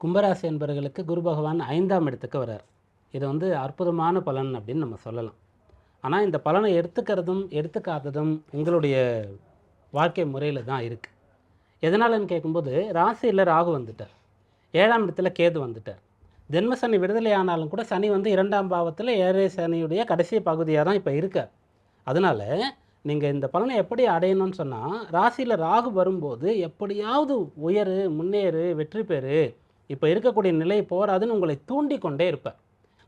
கும்பராசி என்பவர்களுக்கு குரு பகவான் ஐந்தாம் இடத்துக்கு வரார் இது வந்து அற்புதமான பலன் அப்படின்னு நம்ம சொல்லலாம். ஆனால் இந்த பலனை எடுத்துக்கிறதும் எடுத்துக்காததும் உங்களுடைய வாழ்க்கை முறையில் தான் இருக்குது எதனாலன்னு கேட்கும்போது ராசியில் ராகு வந்துட்டார். ஏழாம் இடத்துல கேது வந்துட்டார். ஜென்ம சனி விடுதலை ஆனாலும் கூட சனி வந்து இரண்டாம் பாவத்தில் ஏழை சனியுடைய கடைசி பகுதியாக தான் இப்போ இருக்கார். அதனால் நீங்கள் இந்த பலனை எப்படி அடையணும்னு சொன்னால் ராசியில் ராகு வரும்போது எப்படியாவது உயரு முன்னேறு வெற்றி பெறு இப்போ இருக்கக்கூடிய நிலை போராதுன்னு உங்களை தூண்டி கொண்டே இருப்பார்.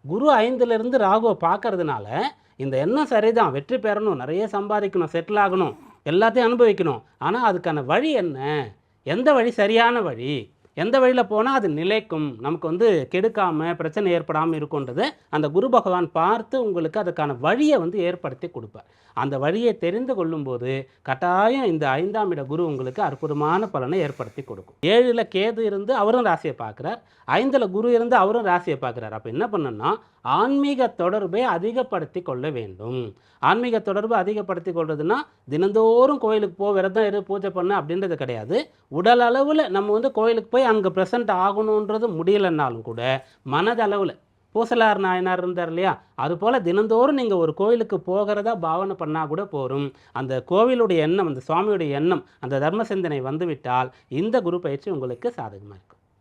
குரு ஐந்துலேருந்து ராகுவை பார்க்கறதுனால இந்த எண்ணம் சரிதான் வெற்றி பெறணும் நிறைய சம்பாதிக்கணும் செட்டில் ஆகணும் எல்லாத்தையும் அனுபவிக்கணும். ஆனால் அதுக்கான வழி என்ன? எந்த வழி? சரியான வழி. எந்த வழியில் போனால் அது நிலைக்கும். நமக்கு வந்து கெடுக்காமல் பிரச்சனை ஏற்படாமல் இருக்கும்ன்றது அந்த குரு பகவான் பார்த்து உங்களுக்கு அதுக்கான வழியை வந்து ஏற்படுத்தி கொடுப்பார். அந்த வழியை தெரிந்து கொள்ளும்போது கட்டாயம் இந்த ஐந்தாம் இட குரு உங்களுக்கு அற்புதமான பலனை ஏற்படுத்தி கொடுக்கும். ஏழில் கேது இருந்து அவரும் ராசியை பார்க்குறார். ஐந்தில் குரு இருந்து அவரும் ராசியை பார்க்குறார். அப்போ என்ன பண்ணணும்னா ஆன்மீக தொடர்பை அதிகப்படுத்தி கொள்ள வேண்டும். ஆன்மீக தொடர்பு அதிகப்படுத்தி கொள்றதுன்னா தினந்தோறும் கோயிலுக்கு போ விரதம் இரு பூஜை பண்ணு அப்படின்றது கிடையாது. உடல் அளவில் நம்ம வந்து கோயிலுக்கு போய் அங்கே ப்ரெசென்ட் ஆகணுன்றது முடியலைன்னாலும் கூட மனதளவில் பூசலார் நாயனார் இருந்தார் இல்லையா? அதுபோல் தினந்தோறும் நீங்கள் ஒரு கோயிலுக்கு போகிறதா பாவனை பண்ணால் கூட போகும் அந்த கோவிலுடைய எண்ணம் அந்த சுவாமியுடைய எண்ணம் அந்த தர்ம சிந்தனை வந்துவிட்டால் இந்த குரு பயிற்சி உங்களுக்கு சாதகமாக இருக்கும்.